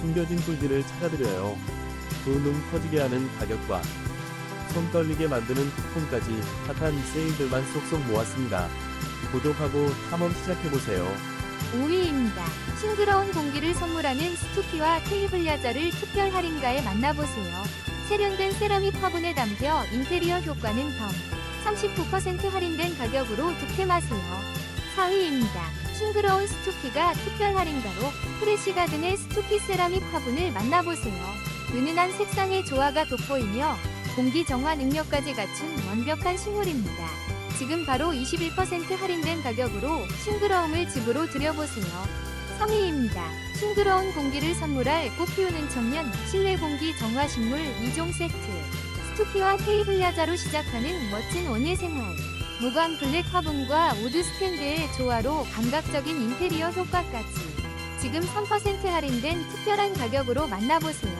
숨겨진 꿀들을 찾아드려요. 두눈 커지게 하는 가격과 손 떨리게 만드는 쿠폰까지 핫한 세일들만 쏙쏙 모았습니다. 구독하고 탐험 시작해보세요. 5위입니다. 싱그러운 공기를 선물하는 스투키와 테이블 야자를 특별 할인가에 만나보세요. 세련된 세라믹 화분에 담겨 인테리어 효과는 덤. 39% 할인된 가격으로 득템하세요. 4위입니다. 싱그러운 스투키가 특별 할인가로 프레시 가든의 스투키 세라믹 화분을 만나보세요. 은은한 색상의 조화가 돋보이며 공기 정화 능력까지 갖춘 완벽한 식물입니다. 지금 바로 21% 할인된 가격으로 싱그러움을 집으로 들여보세요. 3위입니다. 싱그러운 공기를 선물할 꽃 피우는 청년 실내 공기 정화 식물 2종 세트. 스투키와 테이블 야자로 시작하는 멋진 원예 생활. 무광 블랙 화분과 우드 스탠드의 조화로 감각적인 인테리어 효과까지. 지금 3% 할인된 특별한 가격으로 만나보세요.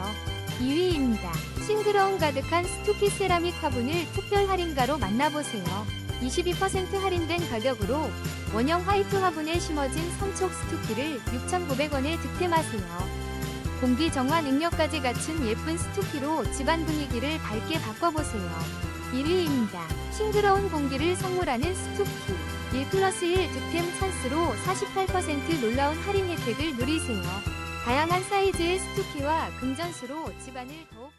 2위입니다. 싱그러움 가득한 스투키 세라믹 화분을 특별 할인가로 만나보세요. 22% 할인된 가격으로 원형 화이트 화분에 심어진 삼촉 스투키를 6,900원에 득템하세요. 공기 정화 능력까지 갖춘 예쁜 스투키로 집안 분위기를 밝게 바꿔보세요. 1위입니다. 싱그러운 공기를 선물하는 스투키. 1 플러스 1 득템 찬스로 48% 놀라운 할인 혜택을 누리세요. 다양한 사이즈의 스투키와 금전수로 집안을 더욱